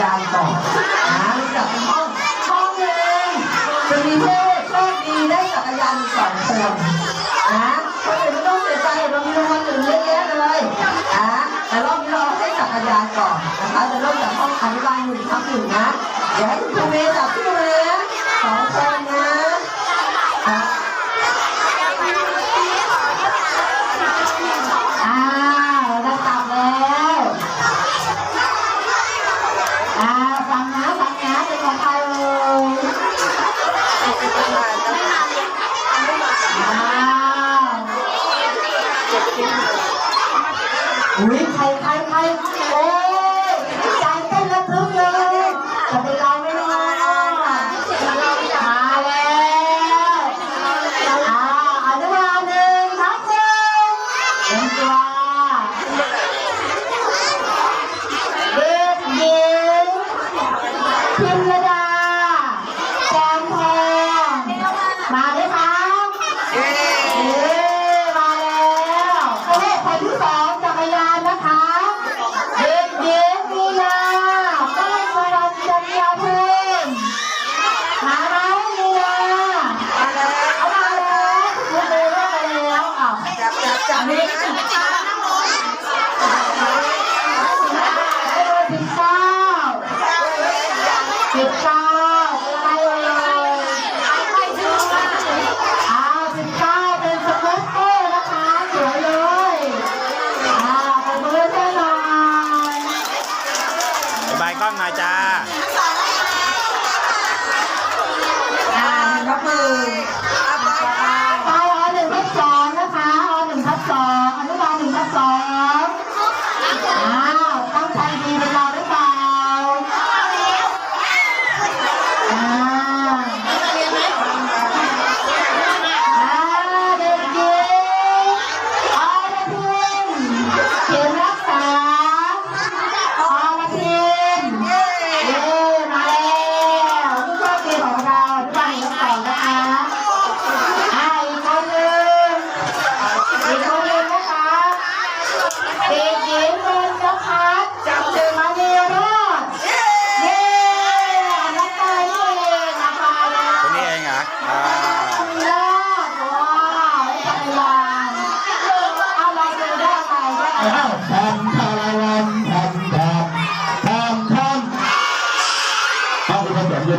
ยานก่อนนะเราจับเป็นห้องห้องเองจะมีผู้โชคดีได้จักรยานสองคนนะคนอื่นไม่ต้องเสียใจเรามีรางวัลอื่นเยอะแยะเลยนะแต่รอบนี้เราให้จักรยานก่อนนะคะจะเริ่มจากห้องอนุบาลหนึ่งทับหนึ่งนะเดี๋ยวให้คุณครูเมย์จับพี่เลยนะสองคนนะ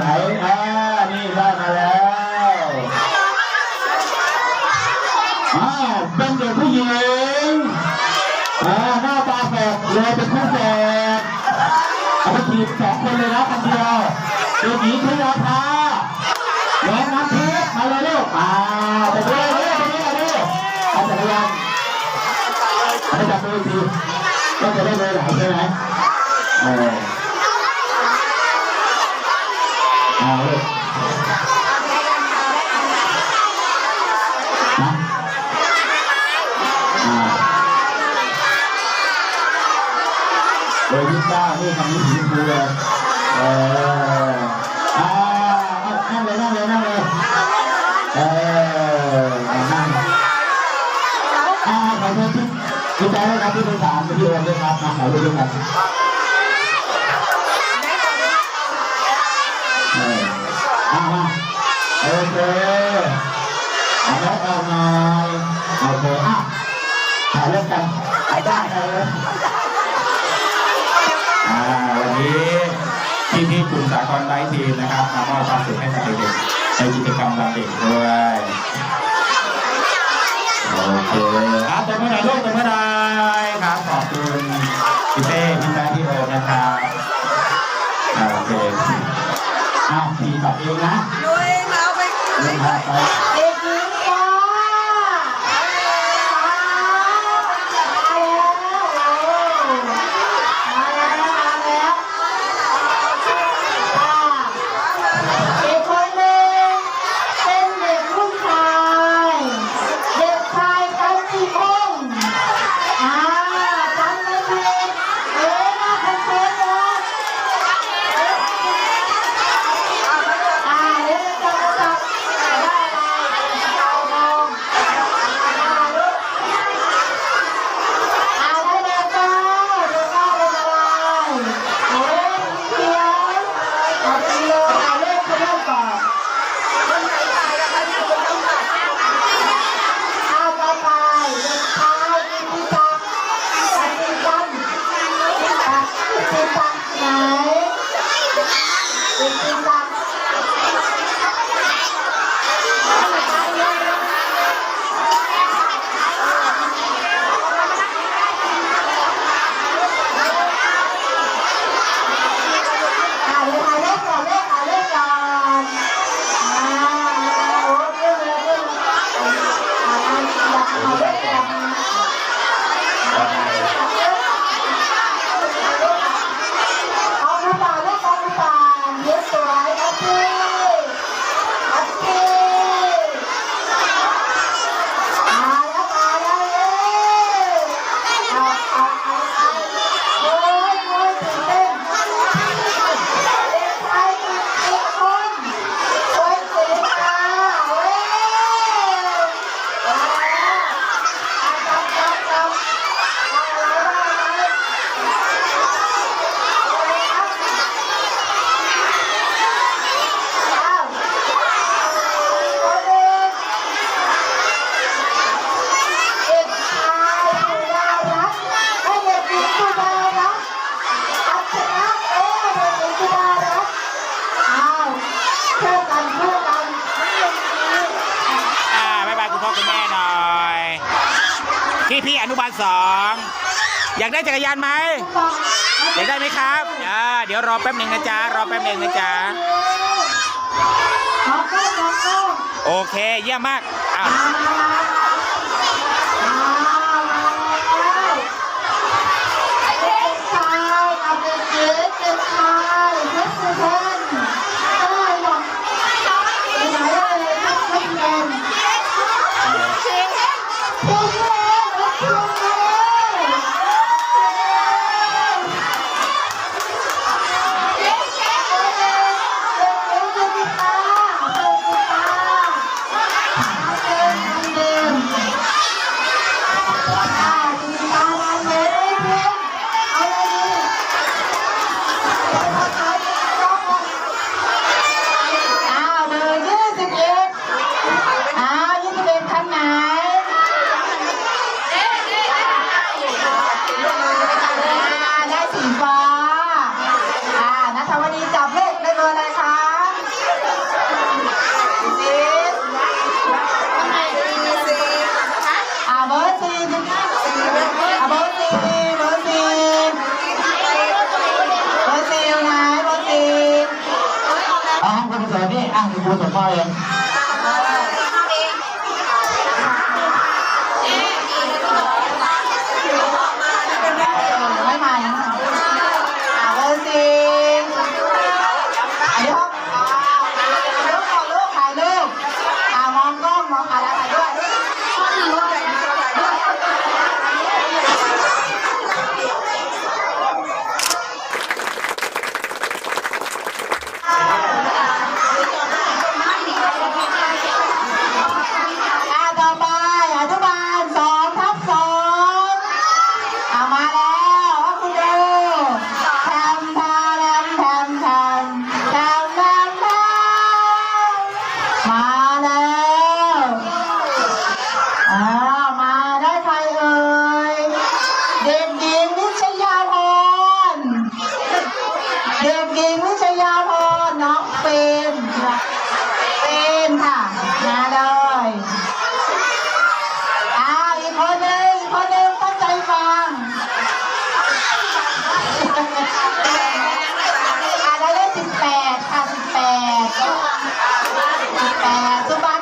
ไหนอ่านี่ได้มาแล้วอ้าวเป็นเด็กผู้หญิงอ่าหน้าตาแฝดเลยเป็นคู่แฝดเอาไปถีบสองคนเลยนะคนเดียวเด็กหญิงพิยาภาและน้ำทิพย์มาเลยลูกอ่าไปเลยไปเลยไปเลยเลยเอาจักรยานให้จับมือทีก็จะได้เลยหลายใช่ไหมเออ เอออ่าเอานั่งเลยนั่งเลยนั่งเลยเออเอานั่งอ่าขอโทษที่ดีใจนะครับที่เป็นสามที่โอนด้วยครับมาขอรูปด้วยกันเอออ่ามาโอเคเอาแล้วเอาหน่อยโอเคอะถ่ายเรื่องกันถ่ายได้ถ่ายเลยอ่าวันนี้ พี่พี่ๆกลุ่มสากลไลท์ทีมนะครับมามอบความสุขให้กับเด็กๆในกิจกรรมวันเด็กด้วยโอเคครับแต่เมื่อไหร่ลูกแต่เมื่อไหร่ครับขอบคุณพี่เต้พี่แจ๊คพี่โอมนะครับอ่าโอเคอ้าวทีตัดเองนะลุยเราไปเล่นพาไป แม่หน่อยพี่พี่อนุบาลสองอยากได้จักรยานไหมอยากได้ไหมครับเดี๋ยวรอแป๊บหนึ่งนะจ๊ะรอแป๊บหนึ่งนะจ๊ะโอเคเยี่ยมมากอ้าว with of high. 啊，走吧。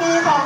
มีส่